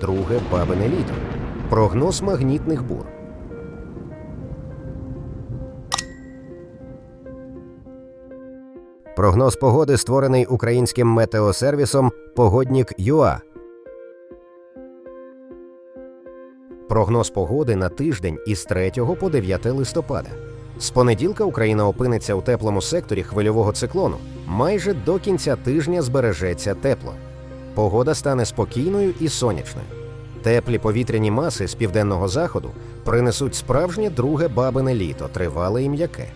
друге бабине літо. Прогноз магнітних бур. Прогноз погоди створений українським метеосервісом Погоднік ЮА. Прогноз погоди на тиждень із 3 по 9 листопада. З понеділка Україна опиниться у теплому секторі хвильового циклону. Майже до кінця тижня збережеться тепло. Погода стане спокійною і сонячною. Теплі повітряні маси з південного заходу принесуть справжнє друге бабине літо, тривале і м'яке.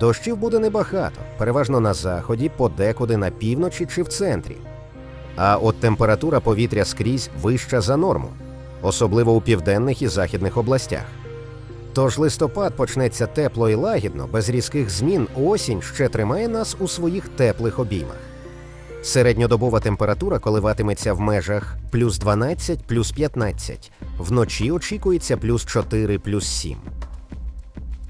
Дощів буде небагато, переважно на заході, подекуди на півночі чи в центрі. А от температура повітря скрізь вища за норму, особливо у південних і західних областях. Тож листопад почнеться тепло і лагідно, без різких змін осінь ще тримає нас у своїх теплих обіймах. Середньодобова температура коливатиметься в межах плюс 12, плюс 15, вночі очікується плюс 4, плюс 7.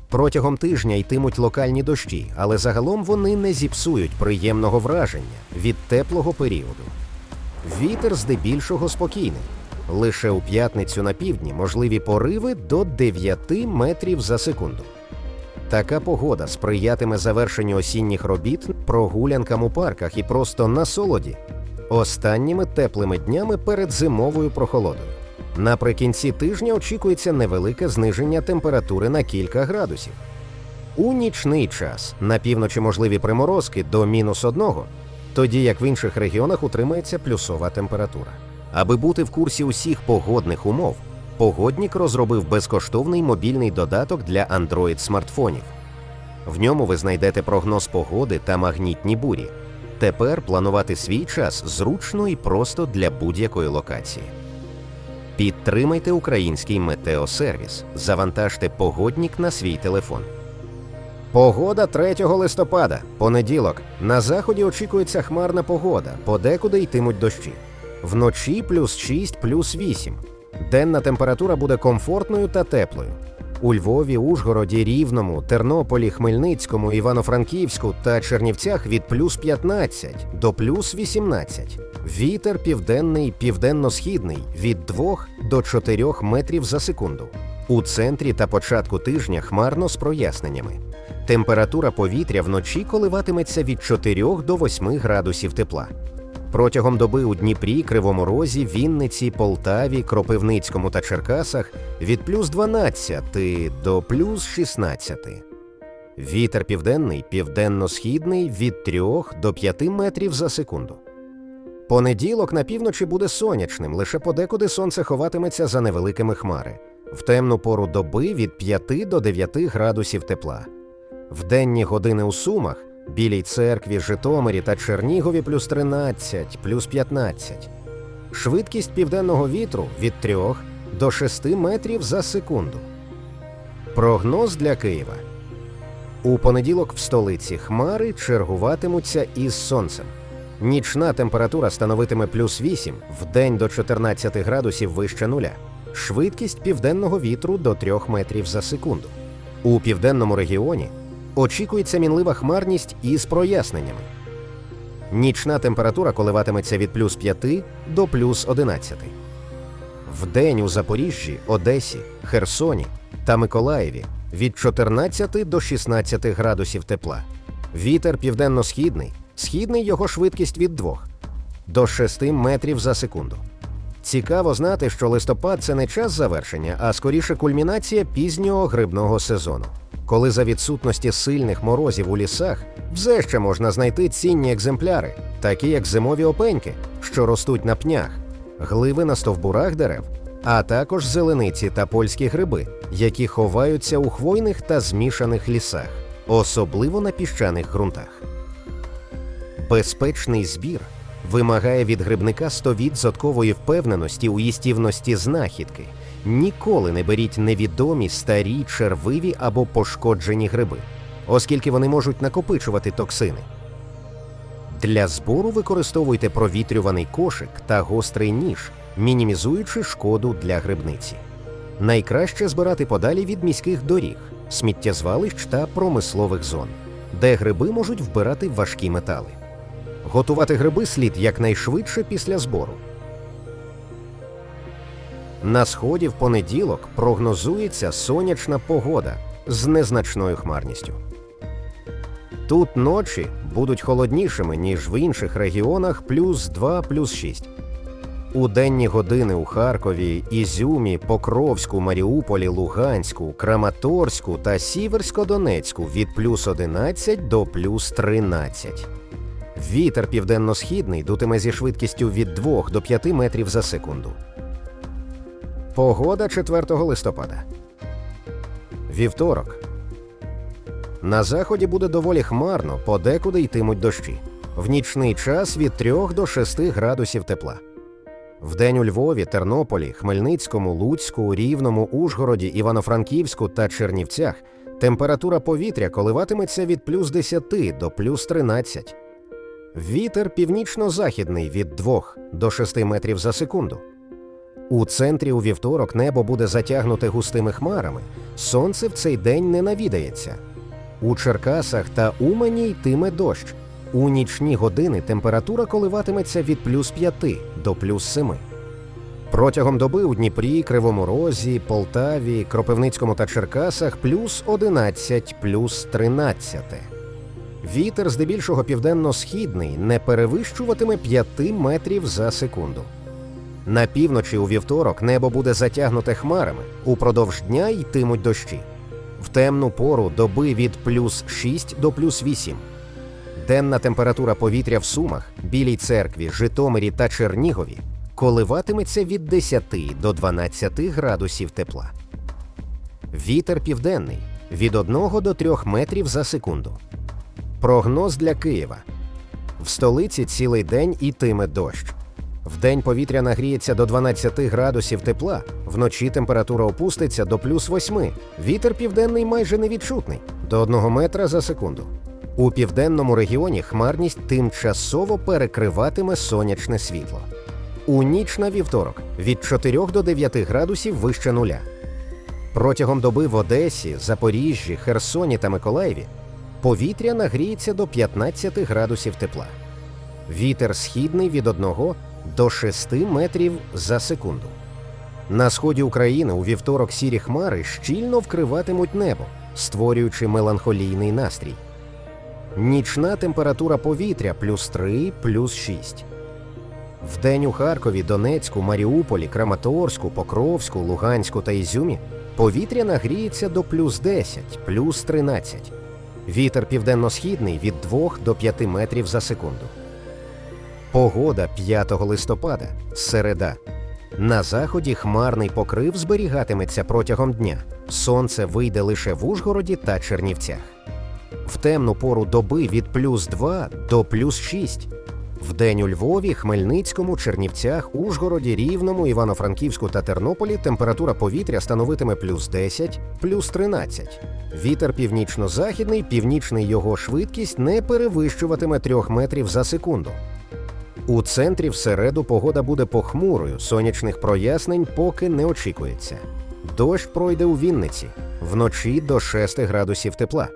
Протягом тижня йтимуть локальні дощі, але загалом вони не зіпсують приємного враження від теплого періоду. Вітер здебільшого спокійний. Лише у п'ятницю на півдні можливі пориви до 9 метрів за секунду. Така погода сприятиме завершенню осінніх робіт, прогулянкам у парках і просто насолоді останніми теплими днями перед зимовою прохолодою. Наприкінці тижня очікується невелике зниження температури на кілька градусів. У нічний час на півночі можливі приморозки до мінус одного, тоді як в інших регіонах утримається плюсова температура. Аби бути в курсі усіх погодних умов, погоднік розробив безкоштовний мобільний додаток для Android смартфонів. В ньому ви знайдете прогноз погоди та магнітні бурі. Тепер планувати свій час зручно і просто для будь-якої локації. Підтримайте український метеосервіс. Завантажте погоднік на свій телефон. Погода 3 листопада, понеділок. На заході очікується хмарна погода, подекуди йтимуть дощі. Вночі плюс 6, плюс 8. Денна температура буде комфортною та теплою. У Львові, Ужгороді, Рівному, Тернополі, Хмельницькому, Івано-Франківську та Чернівцях від плюс 15 до плюс 18. Вітер південний, південно-східний від 2 до 4 метрів за секунду. У центрі та початку тижня хмарно з проясненнями. Температура повітря вночі коливатиметься від 4 до 8 градусів тепла. Протягом доби у Дніпрі, Кривому Розі, Вінниці, Полтаві, Кропивницькому та Черкасах від плюс 12 до плюс 16. Вітер південний, південно-східний від 3 до 5 метрів за секунду. Понеділок на півночі буде сонячним, лише подекуди сонце ховатиметься за невеликими хмари. В темну пору доби від 5 до 9 градусів тепла. В денні години у Сумах Білій церкві, Житомирі та Чернігові плюс 13, плюс 15. Швидкість південного вітру від 3 до 6 метрів за секунду. Прогноз для Києва. У понеділок в столиці хмари чергуватимуться із сонцем. Нічна температура становитиме плюс 8, вдень до 14 градусів вище нуля. Швидкість південного вітру до 3 метрів за секунду. У південному регіоні очікується мінлива хмарність із проясненнями. Нічна температура коливатиметься від плюс 5 до плюс 11. Вдень у Запоріжжі, Одесі, Херсоні та Миколаєві від 14 до 16 градусів тепла. Вітер південно-східний, східний його швидкість від 2 до 6 метрів за секунду. Цікаво знати, що листопад це не час завершення, а скоріше кульмінація пізнього грибного сезону. Коли за відсутності сильних морозів у лісах все ще можна знайти цінні екземпляри, такі як зимові опеньки, що ростуть на пнях, гливи на стовбурах дерев, а також зелениці та польські гриби, які ховаються у хвойних та змішаних лісах, особливо на піщаних ґрунтах. Безпечний збір вимагає від грибника 100% впевненості у їстівності знахідки. Ніколи не беріть невідомі старі, червиві або пошкоджені гриби, оскільки вони можуть накопичувати токсини. Для збору використовуйте провітрюваний кошик та гострий ніж, мінімізуючи шкоду для грибниці. Найкраще збирати подалі від міських доріг, сміттєзвалищ та промислових зон, де гриби можуть вбирати важкі метали. Готувати гриби слід якнайшвидше після збору. На сході в понеділок прогнозується сонячна погода з незначною хмарністю. Тут ночі будуть холоднішими, ніж в інших регіонах плюс 2, плюс 6. У денні години у Харкові, Ізюмі, Покровську, Маріуполі, Луганську, Краматорську та Сіверсько-Донецьку від плюс 11 до плюс 13. Вітер південно-східний дутиме зі швидкістю від 2 до 5 метрів за секунду. Погода 4 листопада. Вівторок. На заході буде доволі хмарно, подекуди йтимуть дощі. В нічний час від 3 до 6 градусів тепла. Вдень у Львові, Тернополі, Хмельницькому, Луцьку, Рівному, Ужгороді, Івано-Франківську та Чернівцях температура повітря коливатиметься від плюс 10 до плюс 13. Вітер північно-західний від 2 до 6 метрів за секунду. У центрі у вівторок небо буде затягнуте густими хмарами. Сонце в цей день не навідається. У Черкасах та Умані йтиме дощ. У нічні години температура коливатиметься від плюс 5 до плюс 7. Протягом доби у Дніпрі, Кривому Розі, Полтаві, Кропивницькому та Черкасах плюс 11, плюс 13. Вітер здебільшого південно-східний не перевищуватиме 5 метрів за секунду. На півночі у вівторок небо буде затягнуте хмарами, упродовж дня йтимуть дощі. В темну пору доби від плюс 6 до плюс 8. Денна температура повітря в Сумах, Білій церкві, Житомирі та Чернігові коливатиметься від 10 до 12 градусів тепла. Вітер південний від 1 до 3 метрів за секунду. Прогноз для Києва. В столиці цілий день ітиме дощ. Вдень повітря нагріється до 12 градусів тепла, вночі температура опуститься до плюс 8. Вітер південний майже невідчутний до 1 метра за секунду. У південному регіоні хмарність тимчасово перекриватиме сонячне світло. У ніч на вівторок від 4 до 9 градусів вище нуля. Протягом доби в Одесі, Запоріжжі, Херсоні та Миколаєві повітря нагріється до 15 градусів тепла. Вітер східний від 1 до 6 метрів за секунду. На сході України у вівторок сірі хмари щільно вкриватимуть небо, створюючи меланхолійний настрій. Нічна температура повітря плюс 3, плюс 6. Вдень у Харкові, Донецьку, Маріуполі, Краматорську, Покровську, Луганську та Ізюмі повітря нагріється до плюс 10, плюс 13. Вітер південно-східний від 2 до 5 метрів за секунду. Погода 5 листопада. Середа. На заході хмарний покрив зберігатиметься протягом дня. Сонце вийде лише в Ужгороді та Чернівцях. В темну пору доби від плюс 2 до плюс 6. Вдень у Львові, Хмельницькому, Чернівцях, Ужгороді, Рівному, Івано-Франківську та Тернополі температура повітря становитиме плюс 10, плюс 13. Вітер північно-західний, північний його швидкість не перевищуватиме 3 метрів за секунду. У центрі в середу погода буде похмурою, сонячних прояснень поки не очікується. Дощ пройде у Вінниці вночі до 6 градусів тепла.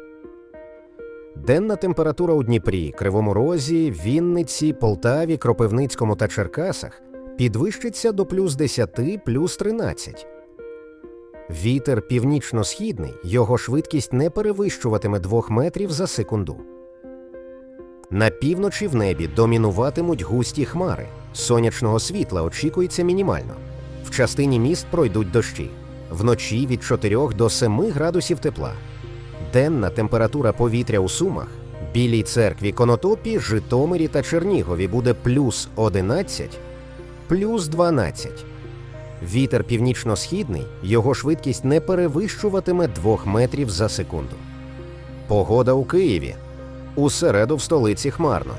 Денна температура у Дніпрі, Кривому Розі, Вінниці, Полтаві, Кропивницькому та Черкасах підвищиться до плюс 10, плюс 13. Вітер північно-східний, його швидкість не перевищуватиме 2 метрів за секунду. На півночі в небі домінуватимуть густі хмари. Сонячного світла очікується мінімально. В частині міст пройдуть дощі. Вночі від 4 до 7 градусів тепла. Денна температура повітря у Сумах, Білій церкві, Конотопі, Житомирі та Чернігові буде плюс 11, плюс 12. Вітер північно-східний, його швидкість не перевищуватиме 2 метрів за секунду. Погода у Києві. У середу в столиці хмарно.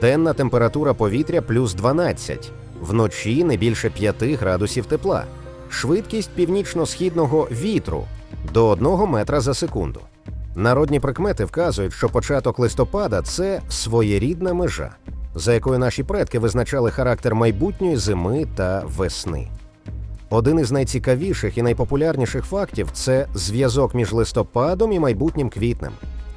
Денна температура повітря плюс 12, вночі не більше 5 градусів тепла. Швидкість північно-східного вітру до 1 метра за секунду. Народні прикмети вказують, що початок листопада це своєрідна межа, за якою наші предки визначали характер майбутньої зими та весни. Один із найцікавіших і найпопулярніших фактів це зв'язок між листопадом і майбутнім квітнем.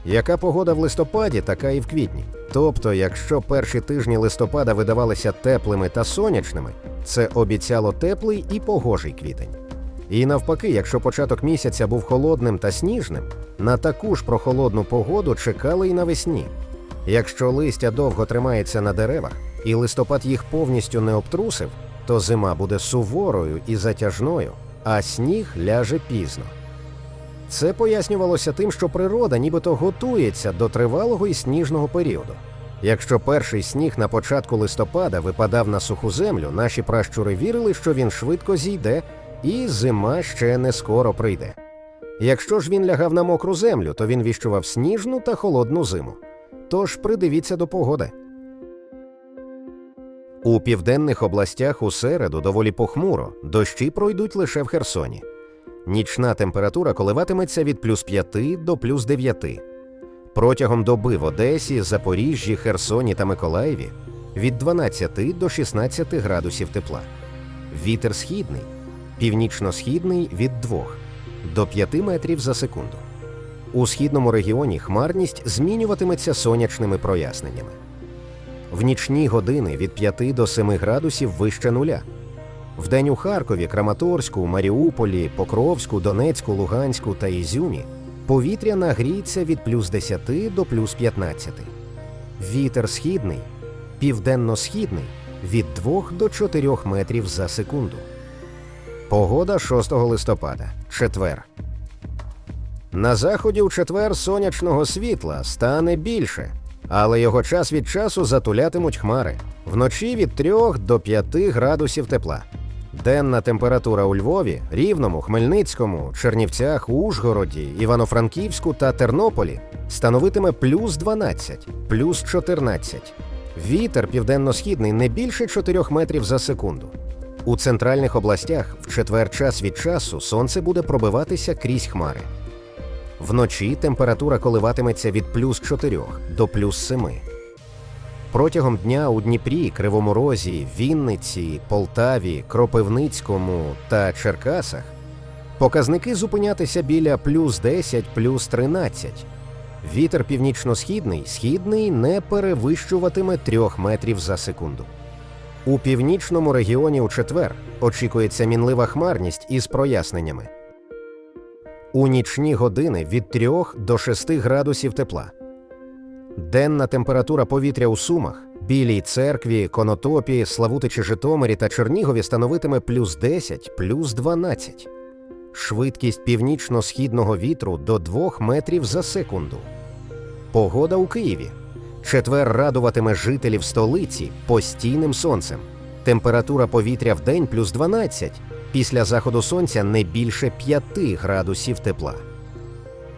Яка погода в листопаді, така і в квітні. Тобто, якщо перші тижні листопада видавалися теплими та сонячними, це обіцяло теплий і погожий квітень. І навпаки, якщо початок місяця був холодним та сніжним, на таку ж прохолодну погоду чекали й навесні. Якщо листя довго тримається на деревах і листопад їх повністю не обтрусив, то зима буде суворою і затяжною, а сніг ляже пізно. Це пояснювалося тим, що природа нібито готується до тривалого і сніжного періоду. Якщо перший сніг на початку листопада випадав на суху землю, наші пращури вірили, що він швидко зійде, і зима ще не скоро прийде. Якщо ж він лягав на мокру землю, то він віщував сніжну та холодну зиму. Тож придивіться до погоди. У південних областях у середу доволі похмуро, дощі пройдуть лише в Херсоні. Нічна температура коливатиметься від плюс 5 до плюс 9. Протягом доби в Одесі, Запоріжжі, Херсоні та Миколаєві від 12 до 16 градусів тепла. Вітер східний, північно-східний від 2 до 5 метрів за секунду. У східному регіоні хмарність змінюватиметься сонячними проясненнями. В нічні години від 5 до 7 градусів вище нуля. Вдень у Харкові, Краматорську, Маріуполі, Покровську, Донецьку, Луганську та Ізюмі повітря нагріється від плюс 10 до плюс 15. Вітер східний, південно-східний від 2 до 4 метрів за секунду. Погода 6 листопада, четвер. На заході у четвер сонячного світла стане більше, але його час від часу затулятимуть хмари. Вночі від 3 до 5 градусів тепла. Денна температура у Львові, Рівному, Хмельницькому, Чернівцях, Ужгороді, Івано-Франківську та Тернополі становитиме плюс 12, плюс 14. Вітер південно-східний не більше 4 метрів за секунду. У центральних областях в четвер час від часу сонце буде пробиватися крізь хмари. Вночі температура коливатиметься від плюс 4 до плюс 7. Протягом дня у Дніпрі, Кривому Розі, Вінниці, Полтаві, Кропивницькому та Черкасах показники зупинятися біля плюс 10, плюс 13. Вітер північно-східний, східний не перевищуватиме 3 метрів за секунду. У північному регіоні у четвер очікується мінлива хмарність із проясненнями. У нічні години від 3 до 6 градусів тепла. Денна температура повітря у Сумах, Білій церкві, Конотопі, Славутичі Житомирі та Чернігові становитиме плюс 10, плюс 12. Швидкість північно-східного вітру до 2 метрів за секунду. Погода у Києві. Четвер радуватиме жителів столиці постійним сонцем. Температура повітря в день плюс 12, після заходу сонця не більше 5 градусів тепла.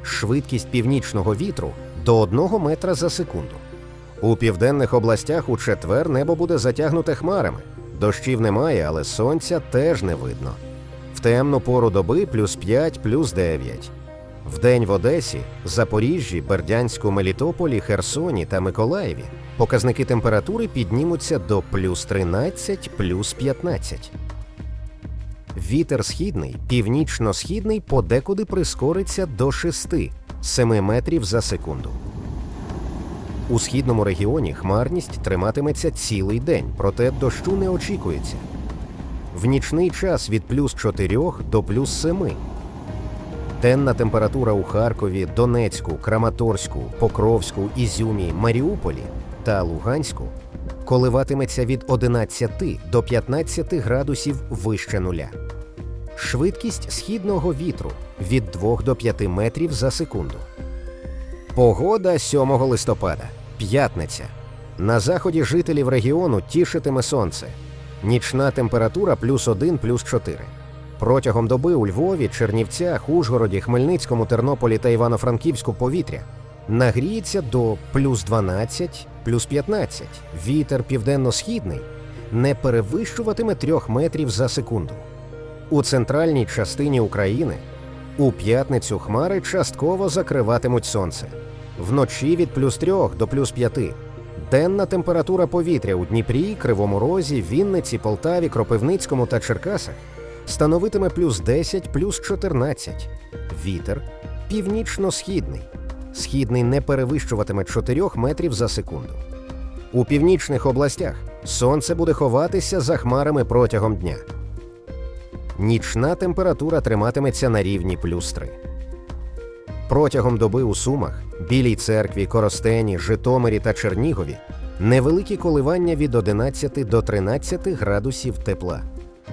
Швидкість північного вітру до 1 метра за секунду. У південних областях у четвер небо буде затягнуте хмарами. Дощів немає, але сонця теж не видно. В темну пору доби плюс 5, плюс 9. Вдень в Одесі, Запоріжжі, Бердянську, Мелітополі, Херсоні та Миколаєві показники температури піднімуться до плюс 13, плюс 15. Вітер східний, північно-східний подекуди прискориться до 6 7 метрів за секунду. У східному регіоні хмарність триматиметься цілий день, проте дощу не очікується. В нічний час від плюс 4 до плюс 7. Денна температура у Харкові, Донецьку, Краматорську, Покровську, Ізюмі, Маріуполі та Луганську коливатиметься від 11 до 15 градусів вище нуля. Швидкість східного вітру від 2 до 5 метрів за секунду. Погода 7 листопада. П'ятниця. На заході жителів регіону тішитиме сонце. Нічна температура плюс 1, плюс 4. Протягом доби у Львові, Чернівцях, Ужгороді, Хмельницькому, Тернополі та Івано-Франківську повітря нагріється до плюс 12, плюс 15. Вітер південно-східний не перевищуватиме 3 метрів за секунду. У центральній частині України у п'ятницю хмари частково закриватимуть сонце. Вночі від плюс 3 до плюс 5. Денна температура повітря у Дніпрі, Кривому Розі, Вінниці, Полтаві, Кропивницькому та Черкасах становитиме плюс 10, плюс 14. Вітер північно-східний. Східний не перевищуватиме 4 метрів за секунду. У північних областях Сонце буде ховатися за хмарами протягом дня. Нічна температура триматиметься на рівні плюс 3. Протягом доби у Сумах, Білій церкві, Коростені, Житомирі та Чернігові невеликі коливання від 11 до 13 градусів тепла.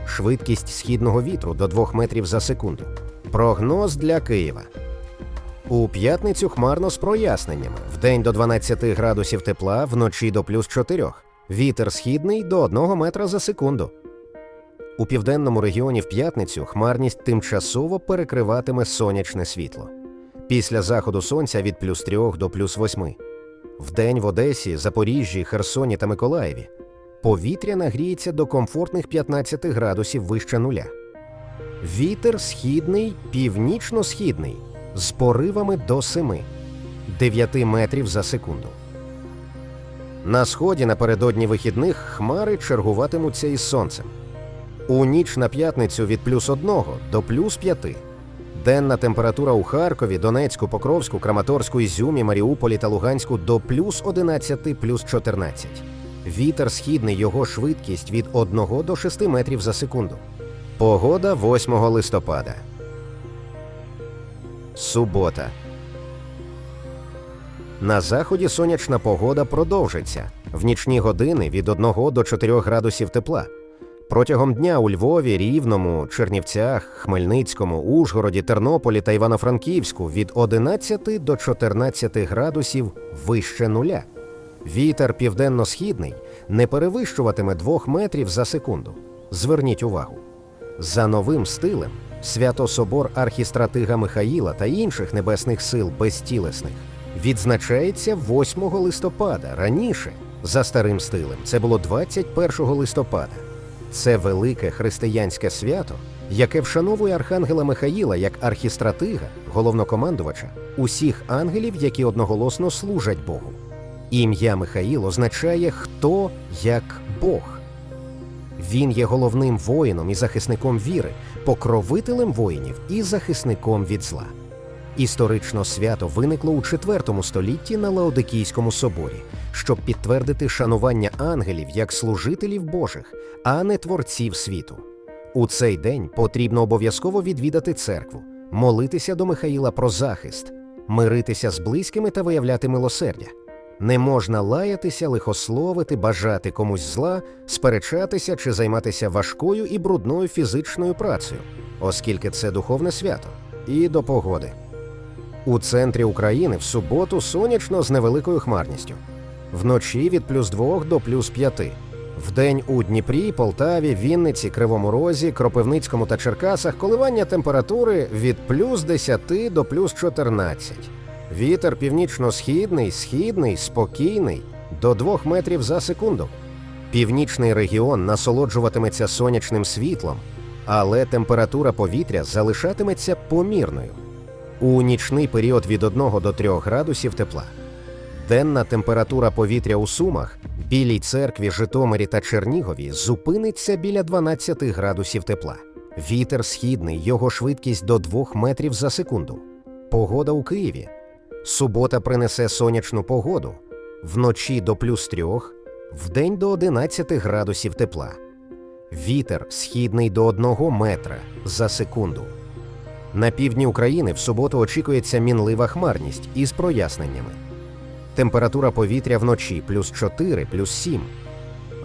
Швидкість східного вітру до 2 метрів за секунду. Прогноз для Києва. У п'ятницю хмарно з проясненнями. Вдень до 12 градусів тепла, вночі до плюс 4. Вітер східний до 1 метра за секунду. У південному регіоні в п'ятницю хмарність тимчасово перекриватиме сонячне світло. Після заходу сонця від плюс 3 до плюс 8. Вдень в Одесі, Запоріжжі, Херсоні та Миколаєві повітря нагріється до комфортних 15 градусів вище нуля. Вітер східний, північно-східний з поривами до 7 9 метрів за секунду. На сході напередодні вихідних хмари чергуватимуться із сонцем. У ніч на п'ятницю від плюс 1 до плюс 5. Денна температура у Харкові, Донецьку, Покровську, Краматорську, Ізюмі, Маріуполі та Луганську до плюс 11, плюс 14. Вітер східний, його швидкість від 1 до 6 метрів за секунду. Погода 8 листопада. Субота. На заході сонячна погода продовжиться. В нічні години від 1 до 4 градусів тепла. Протягом дня у Львові, Рівному, Чернівцях, Хмельницькому, Ужгороді, Тернополі та Івано-Франківську від 11 до 14 градусів вище нуля. Вітер південно-східний не перевищуватиме 2 метрів за секунду. Зверніть увагу. За новим стилем Свято-Собор архістратига Михаїла та інших небесних сил безтілесних відзначається 8 листопада. Раніше, за старим стилем, це було 21 листопада. Це велике християнське свято, яке вшановує архангела Михаїла як архістратига, головнокомандувача усіх ангелів, які одноголосно служать Богу. Ім'я Михаїл означає хто як Бог. Він є головним воїном і захисником віри, покровителем воїнів і захисником від зла. Історично свято виникло у IV столітті на Лаодикійському соборі, щоб підтвердити шанування ангелів як служителів Божих, а не творців світу. У цей день потрібно обов'язково відвідати церкву, молитися до Михаїла про захист, миритися з близькими та виявляти милосердя. Не можна лаятися, лихословити, бажати комусь зла, сперечатися чи займатися важкою і брудною фізичною працею, оскільки це духовне свято, і до погоди. У центрі України в суботу сонячно з невеликою хмарністю. Вночі від плюс 2 до плюс 5. Вдень у Дніпрі, Полтаві, Вінниці, Кривому Розі, Кропивницькому та Черкасах коливання температури від плюс 10 до плюс 14. Вітер північно-східний, східний, спокійний до 2 метрів за секунду. Північний регіон насолоджуватиметься сонячним світлом, але температура повітря залишатиметься помірною. У нічний період від 1 до 3 градусів тепла. Денна температура повітря у Сумах, Білій церкві, Житомирі та Чернігові зупиниться біля 12 градусів тепла. Вітер східний, його швидкість до 2 метрів за секунду. Погода у Києві. Субота принесе сонячну погоду. Вночі до плюс 3, вдень до 11 градусів тепла. Вітер східний до 1 метра за секунду. На півдні України в суботу очікується мінлива хмарність із проясненнями. Температура повітря вночі плюс 4, плюс 7.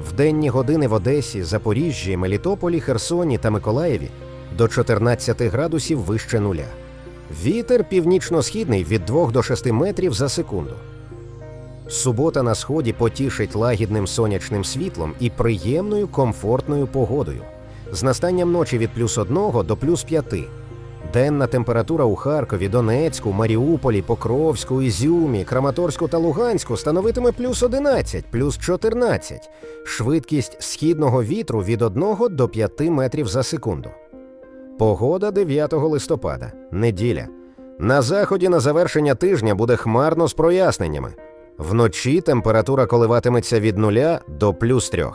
В денні години в Одесі, Запоріжжі, Мелітополі, Херсоні та Миколаєві до 14 градусів вище нуля. Вітер північно-східний від 2 до 6 метрів за секунду. Субота на сході потішить лагідним сонячним світлом і приємною комфортною погодою. З настанням ночі від плюс 1 до плюс 5. Денна температура у Харкові, Донецьку, Маріуполі, Покровську, Ізюмі, Краматорську та Луганську становитиме плюс 11, плюс 14. Швидкість східного вітру від 1 до 5 метрів за секунду. Погода 9 листопада, неділя. На заході на завершення тижня буде хмарно з проясненнями. Вночі температура коливатиметься від 0 до плюс 3.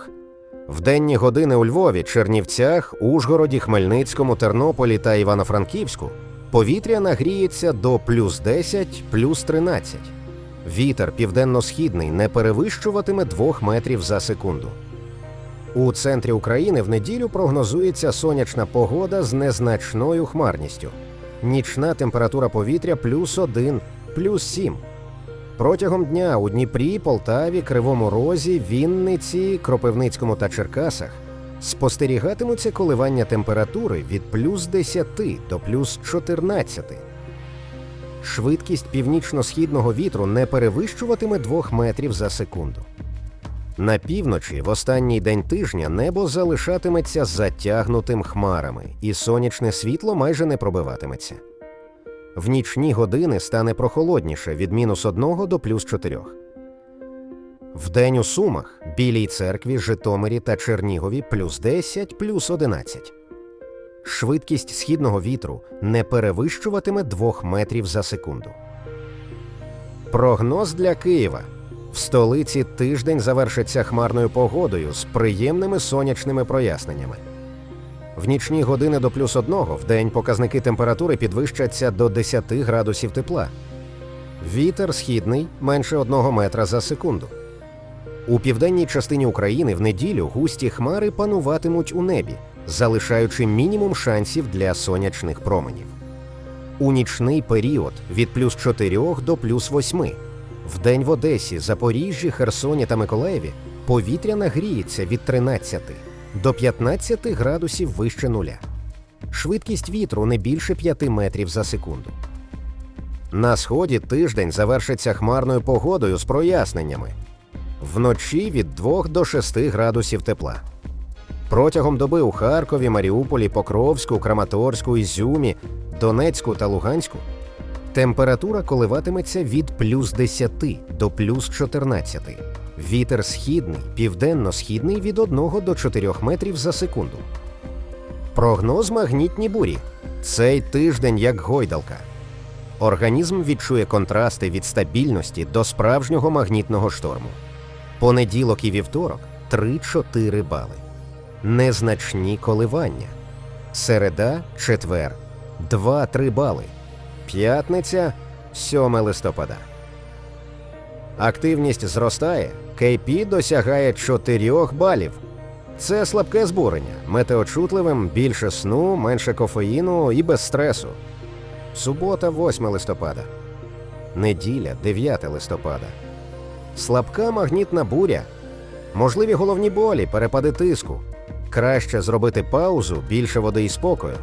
В денні години у Львові, Чернівцях, Ужгороді, Хмельницькому, Тернополі та Івано-Франківську повітря нагріється до плюс 10, плюс 13. Вітер південно-східний не перевищуватиме 2 метрів за секунду. У центрі України в неділю прогнозується сонячна погода з незначною хмарністю. Нічна температура повітря плюс 1, плюс 7. Протягом дня у Дніпрі, Полтаві, Кривому Розі, Вінниці, Кропивницькому та Черкасах спостерігатимуться коливання температури від плюс 10 до плюс 14. Швидкість північно-східного вітру не перевищуватиме 2 метрів за секунду. На півночі в останній день тижня небо залишатиметься затягнутим хмарами, і сонячне світло майже не пробиватиметься. В нічні години стане прохолодніше від мінус 1 до плюс 4. Вдень у Сумах, Білій церкві, Житомирі та Чернігові плюс 10, плюс 11. Швидкість східного вітру не перевищуватиме 2 метрів за секунду. Прогноз для Києва. В столиці тиждень завершиться хмарною погодою з приємними сонячними проясненнями. В нічні години до плюс одного в день показники температури підвищаться до 10 градусів тепла. Вітер східний менше 1 метра за секунду. У південній частині України в неділю густі хмари пануватимуть у небі, залишаючи мінімум шансів для сонячних променів. У нічний період від плюс 4 до плюс 8 Вдень в Одесі, Запоріжжі, Херсоні та Миколаєві повітря нагріється від 13 до 15 градусів вище нуля. Швидкість вітру не більше 5 метрів за секунду. На сході тиждень завершиться хмарною погодою з проясненнями. Вночі від 2 до 6 градусів тепла. Протягом доби у Харкові, Маріуполі, Покровську, Краматорську, Ізюмі, Донецьку та Луганську Температура коливатиметься від плюс 10 до плюс 14. Вітер східний, південно-східний від 1 до 4 метрів за секунду. Прогноз магнітні бурі. Цей тиждень як гойдалка. Організм відчує контрасти від стабільності до справжнього магнітного шторму. Понеділок і вівторок 3-4 бали. Незначні коливання. Середа, четвер 2-3 бали. П'ятниця 7 листопада. Активність зростає. KP досягає 4 балів. Це слабке збурення. Метеочутливим більше сну, менше кофеїну і без стресу. Субота 8 листопада. Неділя 9 листопада. Слабка магнітна буря. Можливі головні болі, перепади тиску. Краще зробити паузу, більше води і спокою.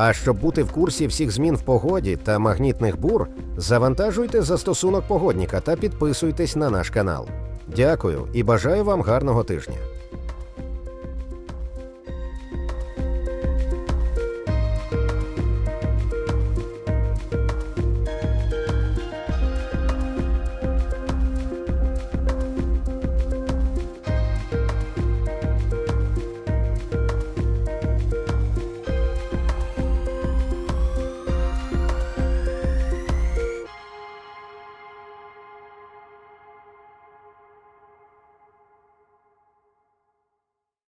А щоб бути в курсі всіх змін в погоді та магнітних бур, завантажуйте застосунок погодніка та підписуйтесь на наш канал. Дякую і бажаю вам гарного тижня.